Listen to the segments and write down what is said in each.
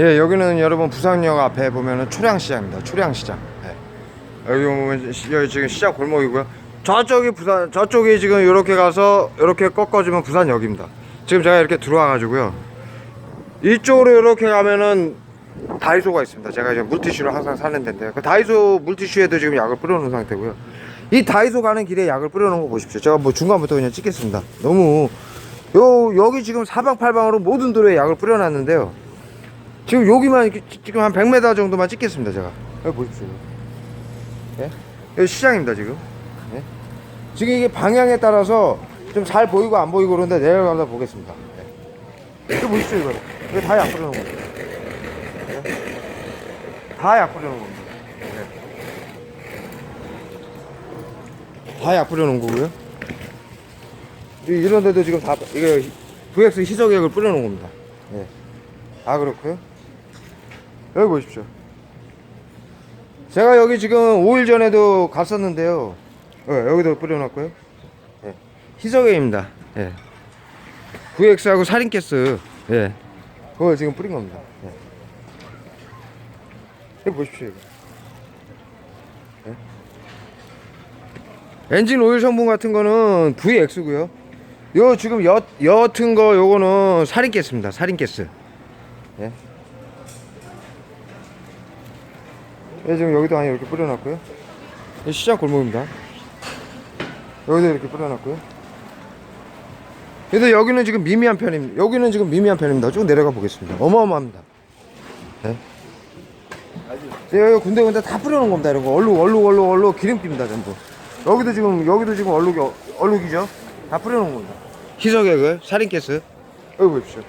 예, 여기는 여러분 부산역 앞에 보면은 초량시장입니다. 초량시장. 예. 여기 보면 시- 여기 지금 시장 골목이고요. 저쪽이 부산, 저쪽이 지금 이렇게 가서 이렇게 꺾어주면 부산역입니다. 지금 제가 이렇게 들어와 가지고요. 이쪽으로 이렇게 가면은 다이소가 있습니다. 제가 이제 물티슈를 항상 사는 데인데 그 다이소 물티슈에도 지금 약을 뿌려놓은 상태고요. 이 다이소 가는 길에 약을 뿌려놓은 거 보십시오. 제가 뭐 중간부터 그냥 찍겠습니다. 너무 요 여기 지금 사방팔방으로 모든 도로에 약을 뿌려놨는데요. 지금 여기만 지금 한 100m 정도만 찍겠습니다. 제가 여기 보십시오. 예? 여기 시장입니다 지금. 예? 지금 이게 방향에 따라서 좀 잘 보이고 안 보이고 그런데 내려가다 보겠습니다. 예. 이거 보십시오 이거. 이거 다약 뿌려놓은 겁니다. 다약 뿌려놓은 겁니다. 다약 뿌려놓은 거고요. 이- 이런 데도 지금 다 이게 VX 희석액을 뿌려 놓은 겁니다. 예. 다 그렇고요. 여기 보십시오. 제가 여기 지금 5일 전에도 갔었는데요. 어, 여기도 뿌려놨고요. 예. 희석액입니다. 예. VX하고 살인가스. 예. 그걸 지금 뿌린 겁니다. 예. 여기 보십시오. 이거. 예. 엔진 오일 성분 같은 거는 VX고요. 요 지금 옅 옅은 거 요거는 살인가스입니다. 살인가스. 예. 예, 지금 여기도 아니 이렇게 뿌려놨고요. 이 시장 골목입니다. 여기도 이렇게 뿌려놨고요. 그래서 여기는 지금 미미한 편입니다. 여기는 지금 미미한 편입니다. 쭉 내려가 보겠습니다. 어마어마합니다. 예. 예, 여기 군데 군데 다 뿌려놓은 겁니다. 이런 거 얼룩, 얼룩, 얼룩, 얼룩 기름기입니다. 전부. 여기도 지금 여기도 지금 얼룩이 어- 얼룩이죠. 다 뿌려놓은 겁니다. 희석액을 살인 가스 여기 보십시오.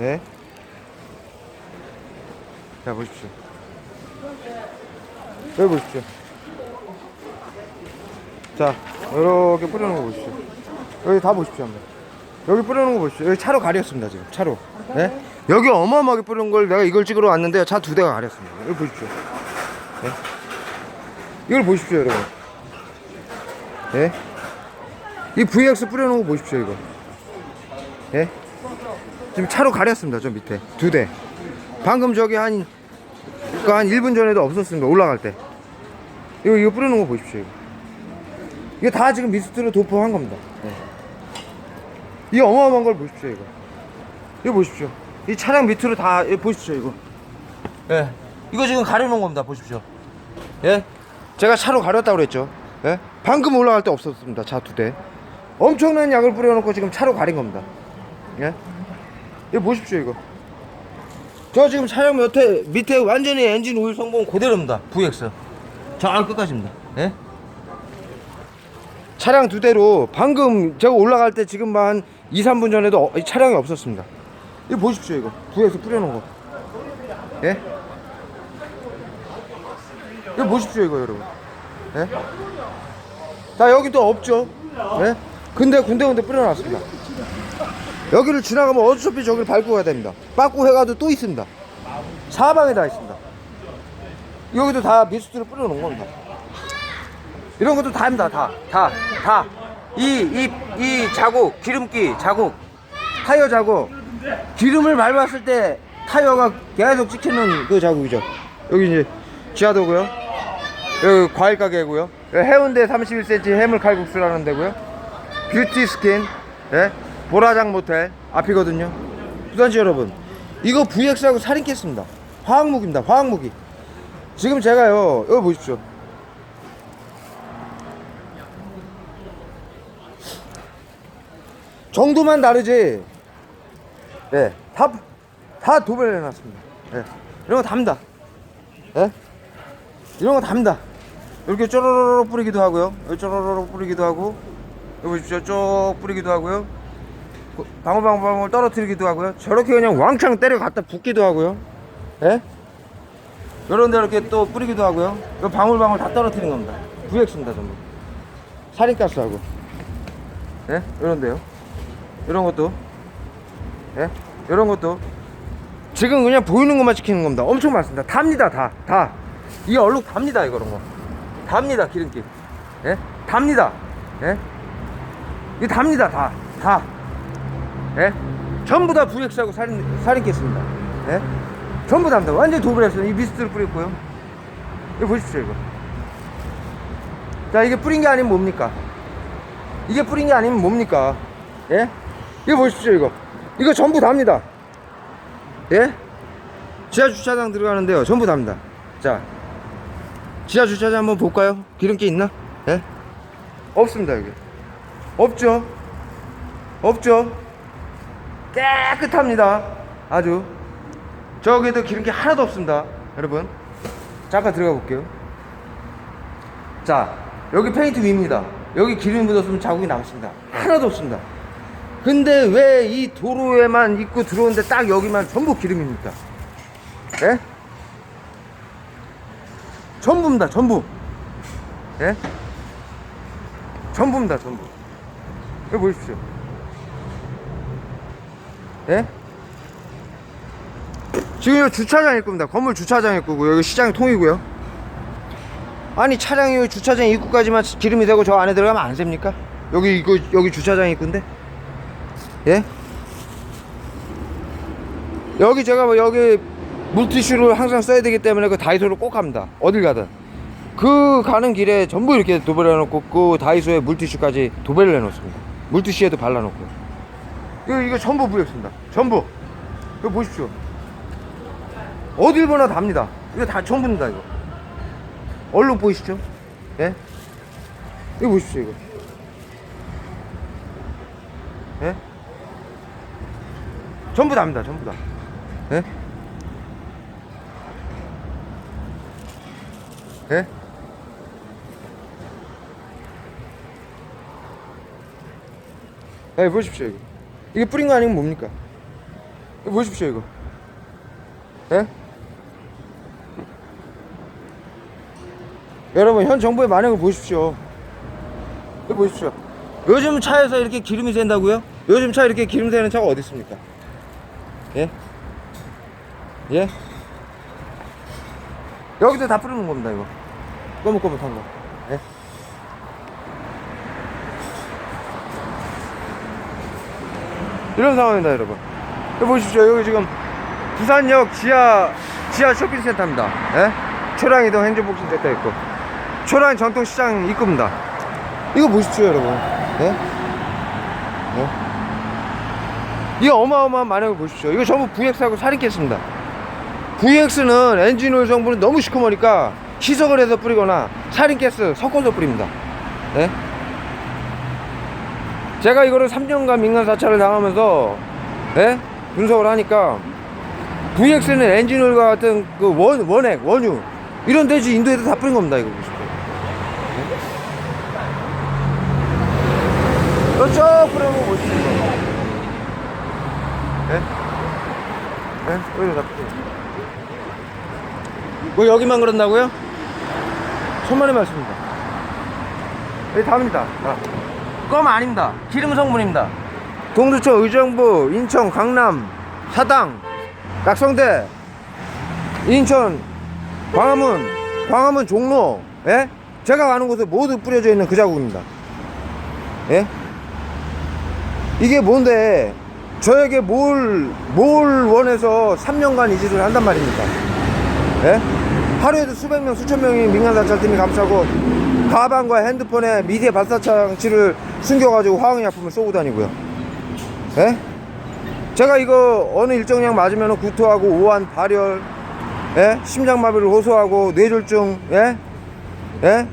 예. 예. 자 보십시오. 여기 보십시오. 자 이렇게 뿌려놓은 거 보십시오. 여기 다 보십시오 한번. 여기 뿌려놓은 거 보십시오. 여기 차로 가렸습니다 지금 차로. 예? 여기 어마어마하게 뿌린 걸 내가 이걸 찍으러 왔는데 차 두 대가 가렸습니다. 여기 보십시오. 예? 이걸 보십시오 여러분. 예? 이 VX 뿌려놓은 거 보십시오 이거. 예? 지금 차로 가렸습니다 저 밑에 두 대. 방금 저기 한, 그한 1분 전에도 없었습니다. 올라갈 때. 이거, 이거 뿌려놓은 거 보십시오. 이거, 이거 다 지금 미스트로 도포한 겁니다. 네. 이 어마어마한 걸 보십시오, 이거. 이거 보십시오. 이 차량 밑으로 다, 이거 보십시오, 이거. 예. 이거 지금 가려놓은 겁니다. 보십시오. 예? 제가 차로 가렸다고 그랬죠. 예? 방금 올라갈 때 없었습니다. 차 두 대. 엄청난 약을 뿌려놓고 지금 차로 가린 겁니다. 예? 이거 보십시오, 이거. 저 지금 차량 밑에 밑에 완전히 엔진 오일 성분 그대로입니다. VX. 저안 끝까지입니다. 예? 차량 두 대로 방금 제가 올라갈 때 지금 한 2, 3분 전에도 어- 이 차량이 없었습니다. 이거 보십시오 이거. VX 뿌려놓은 거. 예? 이거 보십시오 이거 여러분. 예? 자 여기 또 없죠. 예? 근데 군데군데 뿌려놨습니다. 여기를 지나가면 어차피 저기를 밟고 가야 됩니다. 빠꾸 해가도 또 있습니다. 사방에 다 있습니다. 여기도 다 미스트를 뿌려놓은 겁니다. 이런 것도 다 합니다. 다, 다, 다. 이, 이, 이 자국, 기름기, 자국, 타이어 자국. 기름을 밟았을 때 타이어가 계속 찍히는 그 자국이죠. 여기 이제 지하도고요. 여기 과일 가게고요. 여기 해운대 31cm 해물 칼국수라는 데고요. 뷰티 스킨, 예? 보라장 모텔 앞이거든요. 부산지 여러분, 이거 VX하고 살인겠습니다. 화학무기입니다. 화학무기. 지금 제가요, 여기 보십시오. 정도만 다르지. 예, 다, 다 도배를 해놨습니다. 예, 이런 거 답니다. 예? 이런 거 답니다. 이렇게 쪼로로로 뿌리기도 하고요. 쪼로로로 뿌리기도 하고, 여기 보십시오. 쭉 뿌리기도 하고요. 그 방울방울방울 떨어뜨리기도 하고요. 저렇게 그냥 왕창 때려 갖다 붓기도 하고요. 예? 이런 데 이렇게 또 뿌리기도 하고요. 이 방울방울 다 떨어뜨린 겁니다. VX입니다, 전부. 살인가스하고. 예? 이런 데요. 이런 것도. 예? 이런 것도. 지금 그냥 보이는 것만 지키는 겁니다. 엄청 많습니다. 답니다, 다. 다. 이 얼룩 답니다, 이거, 이런 거. 답니다, 기름기. 예? 답니다. 예? 이거 답니다, 다. 다. 예? 전부 다 VX하고 살인, 살인겠습니다. 예? 전부 다입니다. 완전히 도배했어요. 이 미스트를 뿌렸고요. 이거 보십시오, 이거. 자, 이게 뿌린 게 아니면 뭡니까? 이게 뿌린 게 아니면 뭡니까? 예? 이거 보십시오, 이거. 이거 전부 다입니다. 예? 지하 주차장 들어가는데요. 전부 다입니다. 자, 지하 주차장 한번 볼까요? 기름기 있나? 예? 없습니다, 여기. 없죠? 없죠? 깨끗합니다. 아주. 저기도 기름기 하나도 없습니다. 여러분. 잠깐 들어가 볼게요. 자, 여기 페인트 위입니다. 여기 기름이 묻었으면 자국이 남습니다. 하나도 없습니다. 근데 왜 이 도로에만 입고 들어오는데 딱 여기만 전부 기름입니까? 예? 전부입니다, 전부. 예? 전부입니다, 전부. 여기 보십시오. 예? 지금 여기 주차장 입구입니다. 건물 주차장 입구고 여기 시장 통이고요. 아니 차량이 주차장 입구까지만 기름이 되고 저 안에 들어가면 안 됩니까? 여기 이거 여기 주차장 입구인데? 예? 여기 제가 뭐 여기 물티슈를 항상 써야 되기 때문에 그 다이소를 꼭 갑니다. 어딜 가든. 그 가는 길에 전부 이렇게 도배를 해놓고 그 다이소에 물티슈까지 도배를 해놓습니다. 물티슈에도 발라놓고. 이거, 이거 전부 부였습니다. 전부. 이거 보십시오. 어딜 보나 답니다. 이거 다 전부입니다, 이거. 얼룩 보이시죠? 예? 이거 보십시오, 이거. 예? 전부 다입니다, 전부 다. 예? 예? 예, 보십시오, 이거. 이게 뿌린 거 아니면 뭡니까? 보십시오, 이거. 예? 여러분, 현 정부의 만행을 보십시오. 이거 보십시오. 요즘 차에서 이렇게 기름이 샌다고요? 요즘 차 이렇게 기름 새는 차가 어디 있습니까? 예? 예? 여기도 다 뿌리는 겁니다, 이거. 꼬뭇꼬뭇한 거. 예? 이런 상황입니다, 여러분. 여기 보십시오. 여기 지금 부산역 지하, 지하 쇼핑센터입니다. 예? 초량이동 행정복지센터 있고. 초량 전통시장 입구입니다. 이거 보십시오, 여러분. 예? 예? 이거 어마어마한 만행을 보십시오. 이거 전부 VX하고 살인겠습니다. VX는 엔진오일 성분이 너무 시커머니까 희석을 해서 뿌리거나 살인가스 섞어서 뿌립니다. 예? 제가 이거를 3년간 민간 사찰을 당하면서 예? 분석을 하니까 VX는 엔진오일과 같은 그 원, 원액, 원유 이런 데지 인도에도 다 뿌린 겁니다. 이거 보십시오. 예? 쭉 뿌려놓고 보십시오. 예? 예? 여기다 다 뿌려. 뭐 여기만 그런다고요? 천만의 말씀입니다. 여기 다릅니다. 아. 껌 아닙니다. 기름 성분입니다. 동두천, 의정부, 인천, 강남, 사당, 낙성대, 인천, 광화문, 광화문 종로, 예? 제가 가는 곳에 모두 뿌려져 있는 그 자국입니다. 예? 이게 뭔데, 저에게 뭘, 뭘 원해서 3년간 이 짓을 한단 말입니까? 예? 하루에도 수백 명, 수천 명이 민간 사찰팀이 감싸고 가방과 핸드폰에 미디어 발사 장치를 숨겨가지고 화학약품을 쏘고 다니고요. 예? 제가 이거 어느 일정량 맞으면 구토하고 오한 발열, 예? 심장마비를 호소하고 뇌졸중, 예? 예?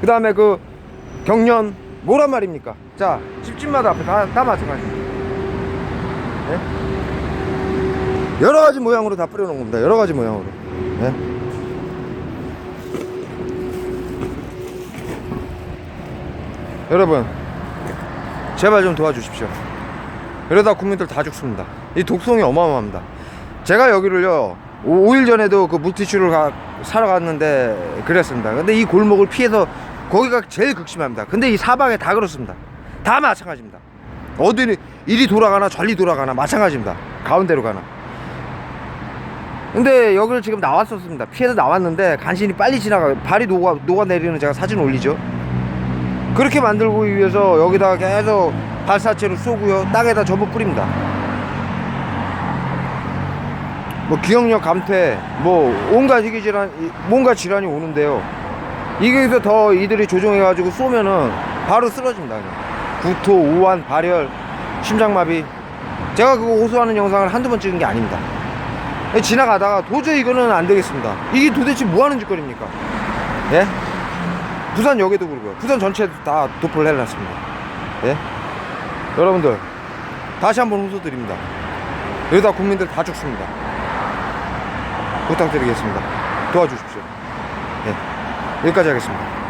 그 다음에 그 경련, 뭐란 말입니까? 자, 집집마다 앞에 다, 다 마찬가지입니다. 예? 여러 가지 모양으로 다 뿌려놓은 겁니다. 여러 가지 모양으로. 예? 여러분, 제발 좀 도와주십시오. 이러다 국민들 다 죽습니다. 이 독성이 어마어마합니다. 제가 여기를요, 5일 전에도 그 물티슈를 가, 사러 갔는데 그랬습니다. 근데 이 골목을 피해서 거기가 제일 극심합니다. 근데 이 사방에 다 그렇습니다. 다 마찬가지입니다. 어디 이리 돌아가나 저리 돌아가나 마찬가지입니다. 가운데로 가나. 근데 여기를 지금 나왔었습니다. 피해서 나왔는데 간신히 빨리 지나가 발이 녹아 녹아 내리는 제가 사진 올리죠. 그렇게 만들고 위해서 여기다가 계속 발사체로 쏘고요. 땅에다 전부 뿌립니다. 뭐 기억력 감퇴, 뭐 온갖 희귀 질환, 이- 뭔가 질환이 오는데요. 이게서 더 이들이 조종해가지고 쏘면은 바로 쓰러집니다. 그냥. 구토, 우한, 발열, 심장마비. 제가 그거 호소하는 영상을 한두 번 찍은 게 아닙니다. 지나가다가 도저히 이거는 안 되겠습니다. 이게 도대체 뭐 하는 짓거리입니까? 예? 부산역에도 그러고요. 부산 전체도 다 도포를 해놨습니다. 예? 여러분들, 다시 한번 호소드립니다. 여기다 국민들 다 죽습니다. 부탁드리겠습니다. 도와주십시오. 예. 여기까지 하겠습니다.